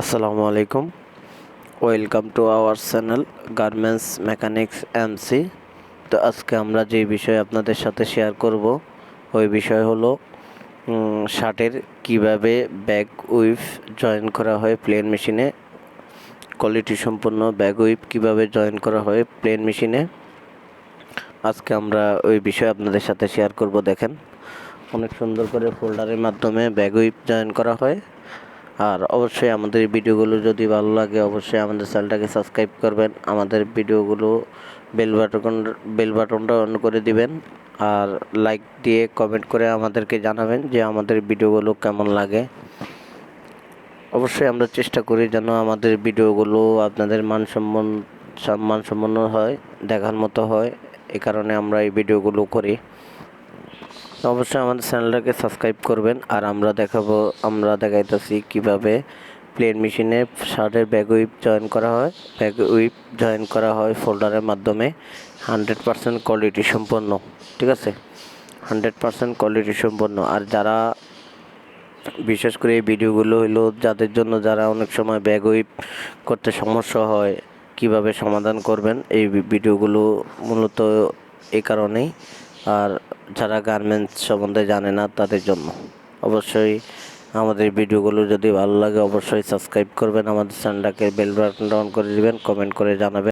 আসসালামু আলাইকুম। Welcome to our channel garments mechanics MC তো আজকে আমরা যে বিষয় আপনাদের সাথে শেয়ার করব, ওই বিষয় হলো শার্টের কীভাবে ব্যাক উইফ জয়েন করা হয় প্লেন মেশিনে কোয়ালিটি সম্পন্ন ব্যাক উইফ কীভাবে জয়েন করা হয় প্লেন মেশিনে আজকে আমরা ওই বিষয় আপনাদের সাথে শেয়ার করব, দেখেন। অনেক সুন্দর করে ফোল্ডারের মাধ্যমে ব্যাগ উইপ জয়েন করা হয়। আর অবশ্যই আমাদের ভিডিওগুলো যদি ভালো লাগে, অবশ্যই আমাদের চ্যানেলটাকে সাবস্ক্রাইব করবেন। আমাদের ভিডিওগুলো বেল বাটন, বেল বাটনটা অন করে দিবেন। আর লাইক দিয়ে কমেন্ট করে আমাদেরকে জানাবেন যে আমাদের ভিডিওগুলো কেমন লাগে। অবশ্যই আমরা চেষ্টা করি যেন আমাদের ভিডিওগুলো আপনাদের মানসম্মান মানসম্পন্ন হয়, দেখার মতো হয়। এ কারণে আমরা এই ভিডিওগুলো করি। অবশ্যই আমাদের চ্যানেলটাকে সাবস্ক্রাইব করবেন। আর আমরা দেখাবো, আমরা দেখাইতেছি কীভাবে প্লেন মেশিনে শার্টের ব্যাগ উইপ জয়েন করা হয়। ব্যাগ উইপ জয়েন করা হয় ফোল্ডারের মাধ্যমে। হান্ড্রেড পার্সেন্ট কোয়ালিটি সম্পন্ন, ঠিক আছে? হান্ড্রেড পার্সেন্ট কোয়ালিটি সম্পন্ন। আর যারা, বিশেষ করে এই ভিডিওগুলো হলো যাদের জন্য যারা অনেক সময় ব্যাগ উইপ করতে সমস্যা হয়, কীভাবে সমাধান করবেন, এই ভিডিওগুলো মূলত এই কারণেই। আর যারা গার্মেন্টস সম্বন্ধে জানে না তাদের জন্য। অবশ্যই আমাদের ভিডিওগুলো যদি ভালো লাগে, অবশ্যই সাবস্ক্রাইব করবেন। আমাদের চ্যানেলটাকে বেল বাটনটা অন করে দিবেন কমেন্ট করে জানাবেন।